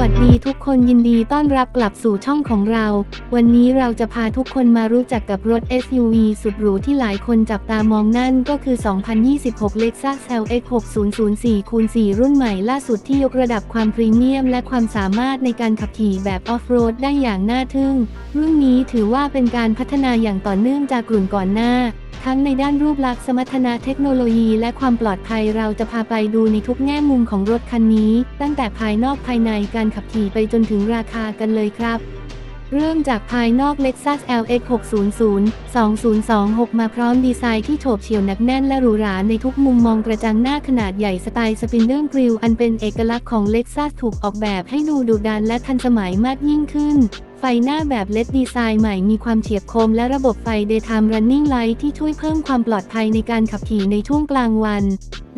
วัสดีทุกคนยินดีต้อนรับกลับสู่ช่องของเรา วันนี้เราจะพาทุกคนมารู้จักกับรถ SUV สุดหรูที่หลายคนจับตามองนั่นก็คือ 2026 Lexus LX 6004คูณ4รุ่นใหม่ล่าสุดที่ยกระดับความพรีเมียม และความสามารถในการขับขี่แบบออฟโรดได้อย่างน่าทึ่ง รุ่นนี้ถือว่าเป็นการพัฒนาอย่างต่อเนื่องจากกลุ่นก่อนหน้า ทั้งในด้านรูปลักษณ์สมรรถนะเทคโนโลยีและความปลอดภัยเราจะพาไปดูในทุกแง่มุมของรถคันนี้ ตั้งแต่ภายนอกภายในการขับขี่ไปจนถึงราคากันเลยครับเริ่มจากภายนอก Lexus LX 600 2026 มาพร้อมดีไซน์ที่โฉบเฉี่ยวหนักแน่นและหรูหราในทุกมุมมองกระจังหน้าขนาดใหญ่สไตล์สปินเดอร์กริลอันเป็นเอกลักษณ์ของ Lexus ถูกออกแบบให้ดูดุดันและทันสมัยมากยิ่งขึ้น ฟหน้าแบบเลดดีไซน์ใหม่มีความเฉียบคมและระบบไฟ Daytime Running Light ที่ช่วยเพิ่มความปลอดภัยในการขับขี่ในช่วงกลางวัน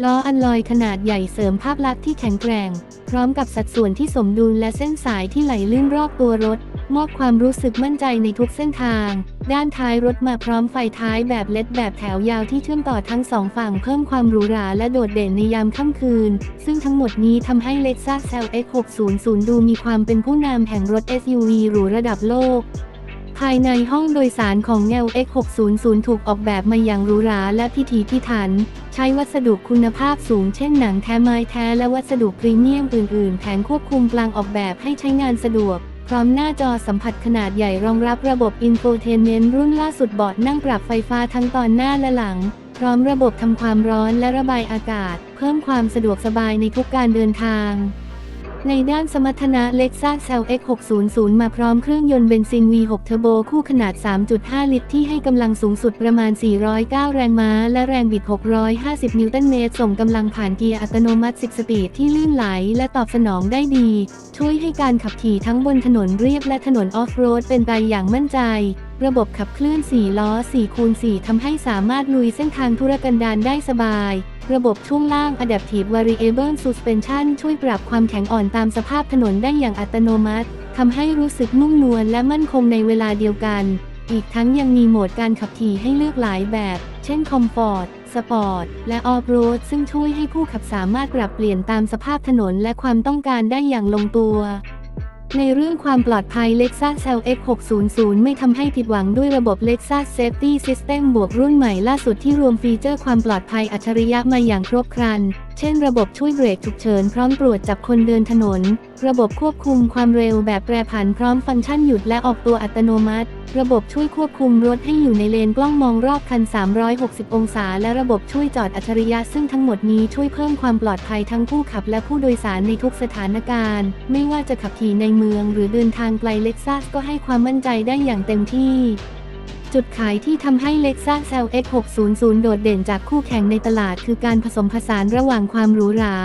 ล้ออันลอยขนาดใหญ่เสริมภาพลักษณ์ที่แข็งแกร่ง พร้อมกับสัดส่วนที่สมดุลและเส้นสายที่ไหลลื่นรอบตัวรถ มอบความรู้สึกมั่นใจในทุกเส้นทาง ด้านท้ายรถมาพร้อมไฟท้ายแบบเลดแบบแถวยาวที่เชื่อมต่อทั้งสองฝั่งเพิ่มความหรูหราและโดดเด่นในยามค่ำคืน ซึ่งทั้งหมดนี้ทำให้ Lexus LX 600ดูมีความเป็นผู้นำแห่งรถ SUV หรูระดับโลก ภายในห้องโดยสารของ LX 600ถูกออกแบบมาอย่างหรูหราและพิถีพิถัน ใช้วัสดุคุณภาพสูงเช่นหนังแท้ไม้แท้และวัสดุพรีเมียมอื่น ๆ แผงควบคุมกลางออกแบบให้ใช้งานสะดวก พร้อมหน้าจอสัมผัสขนาดใหญ่รองรับระบบอินโฟเทนเมนต์รุ่นล่าสุดบอร์ดนั่งปรับไฟฟ้าทั้งตอนหน้าและหลัง พร้อมระบบทำความร้อนและระบายอากาศ เพิ่มความสะดวกสบายในทุกการเดินทาง ในด้านสมรรถนะ Lexus LX 600มาพร้อมเครื่องยนต์เบนซิน V6 เทอร์โบคู่ขนาด 3.5 ลิตร ที่ให้กำลังสูงสุดประมาณ 409 แรงม้า และแรงบิด 650 นิวตันเมตร ส่งกำลังผ่านเกียร์อัตโนมัติ 10 สปีดที่ลื่นไหล และตอบสนองได้ดี ช่วยให้การขับขี่ทั้งบนถนนเรียบและถนนออฟโรดเป็นไปอย่างมั่นใจระบบขับเคลื่อน 4 ล้อ 4 คูณ 4 ทำให้สามารถลุยเส้นทางธุรกันดารได้สบาย ระบบช่วงล่าง Adaptive Variable Suspension ช่วยปรับความแข็งอ่อนตามสภาพถนนได้อย่างอัตโนมัติทำให้รู้สึกนุ่มนวลและมั่นคงในเวลาเดียวกัน อีกทั้งยังมีโหมดการขับขี่ให้เลือกหลายแบบ เช่น Comfort Sport และ Off-Road ซึ่งช่วยให้ผู้ขับสามารถปรับเปลี่ยนตามสภาพถนนและความต้องการได้อย่างลงตัว ในเรื่องความปลอดภัย Lexus LX 600ไม่ทำให้ผิดหวังด้วยระบบ Lexus Safety System บวกรุ่นใหม่ล่าสุดที่รวมฟีเจอร์ความปลอดภัยอัจฉริยะมาอย่างครบครัน เช่นระบบช่วยเบรกฉุกเฉินพร้อมตรวจจับคนเดินถนน ระบบควบคุมความเร็วแบบแปรผันพร้อมฟังก์ชันหยุดและออกตัวอัตโนมัติ ระบบช่วยควบคุมรถให้อยู่ในเลนกล้องมองรอบคัน 360 องศา และระบบช่วยจอดอัจฉริยะซึ่งทั้งหมดนี้ช่วยเพิ่มความปลอดภัยทั้งผู้ขับและผู้โดยสารในทุกสถานการณ์ ไม่ว่าจะขับขี่ในเมืองหรือเดินทางไกลเล็กซัสก็ให้ความมั่นใจได้อย่างเต็มที่ จุดขายที่ทำให้ Lexus LX 600 โดดเด่นจากคู่แข่งในตลาดคือการผสมผสานระหว่างความหรูหรา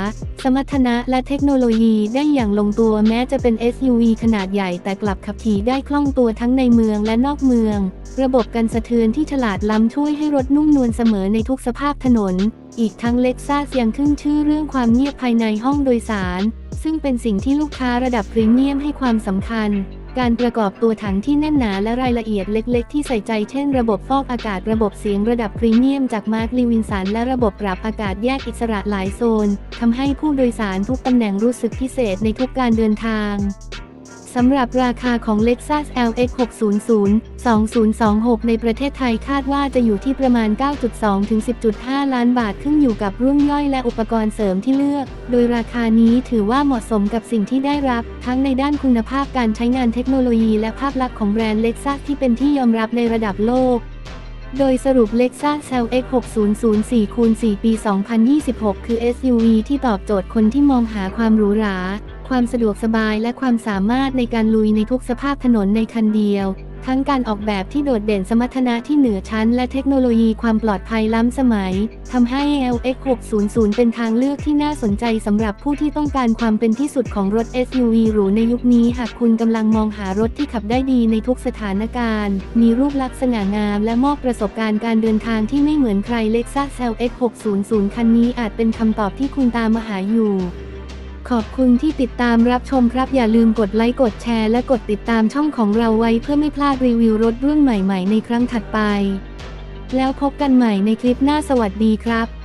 สมรรถนะและเทคโนโลยีได้อย่างลงตัวแม้จะเป็น SUV ขนาดใหญ่แต่กลับขับขี่ได้คล่องตัวทั้งในเมืองและนอกเมือง ระบบกันสะเทือนที่ฉลาดล้ำช่วยให้รถนุ่มนวลเสมอในทุกสภาพถนน อีกทั้ง Lexus ยังขึ้นชื่อเรื่องความเงียบภายในห้องโดยสาร ซึ่งเป็นสิ่งที่ลูกค้าระดับพรีเมียมให้ความสำคัญ การประกอบตัวถังที่แน่นหนาและรายละเอียดเล็กๆ ที่ใส่ใจเช่นระบบฟอกอากาศระบบเสียงระดับพรีเมียมจากมาร์คลีวินสันและระบบปรับอากาศแยกอิสระหลายโซนทำให้ผู้โดยสารทุกตำแหน่งรู้สึกพิเศษในทุกการเดินทาง สำหรับราคาของ Lexus LX 600 2026 ในประเทศไทยคาดว่าจะอยู่ที่ประมาณ 9.2 ถึง 10.5 ล้านบาทขึ้นอยู่กับรุ่นย่อยและอุปกรณ์เสริมที่เลือก โดยราคานี้ถือว่าเหมาะสมกับสิ่งที่ได้รับ ทั้งในด้านคุณภาพการใช้งานเทคโนโลยีและภาพลักษณ์ของแบรนด์ Lexus ที่เป็นที่ยอมรับในระดับโลก โดยสรุป Lexus LX 6004คูณ4ปี 2026 คือ SUV ที่ตอบโจทย์คนที่มองหาความหรูหรา ความสะดวกสบายและความสามารถในการลุยในทุกสภาพถนนในคันเดียว ทั้งการออกแบบที่โดดเด่นสมรรถนะที่เหนือชั้น และเทคโนโลยีความปลอดภัยล้ำสมัย ทำให้ LX 600 เป็นทางเลือกที่น่าสนใจสำหรับผู้ที่ต้องการความเป็นที่สุดของรถ SUV หรูในยุคนี้ หากคุณกำลังมองหารถที่ขับได้ดีในทุกสถานการณ์ มีรูปลักษณ์สง่างาม และมอบประสบการณ์การเดินทางที่ไม่เหมือนใคร Lexus LX 600 คันนี้อาจเป็นคำตอบที่คุณตามมาหาอยู่ ขอบคุณที่ติดตามรับชมครับ อย่าลืมกดไลค์กดแชร์และกดติดตามช่องของเราไว้เพื่อไม่พลาดรีวิวรถรุ่นใหม่ๆ ในครั้งถัดไป แล้วพบกันใหม่ในคลิปหน้าสวัสดีครับ